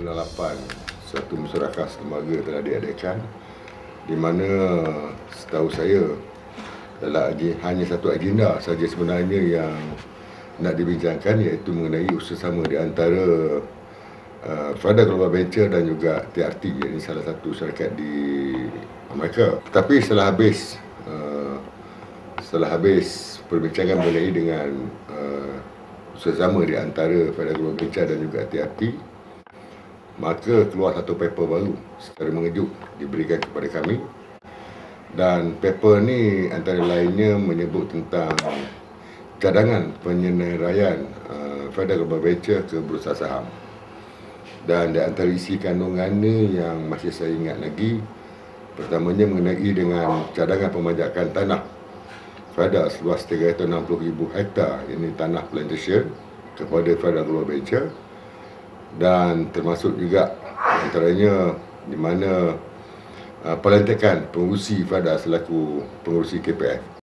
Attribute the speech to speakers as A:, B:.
A: 2008 satu musyarakah setembaga telah diadakan di mana setahu saya adalah hanya satu agenda saja sebenarnya yang nak dibincangkan iaitu mengenai usaha di antara uh, Fada Global Venture dan juga TRT yang salah satu syarikat di Amerika. Tapi setelah habis uh, setelah habis perbincangan mengenai dengan uh, usaha di antara Fada Global Venture dan juga TRT maka keluar satu paper baru secara mengejut diberikan kepada kami. Dan paper ni antara lainnya menyebut tentang cadangan penyenaraian uh, Federal Venture ke Bursa Saham. Dan di antara isi kandungannya yang masih saya ingat lagi, pertamanya mengenai dengan cadangan pemanjakan tanah. Pada seluas 360,000 hektar ini tanah plantation kepada Federal Venture dan termasuk juga antaranya di mana uh, pelantikan pengurusi FADA selaku pengurusi KPF.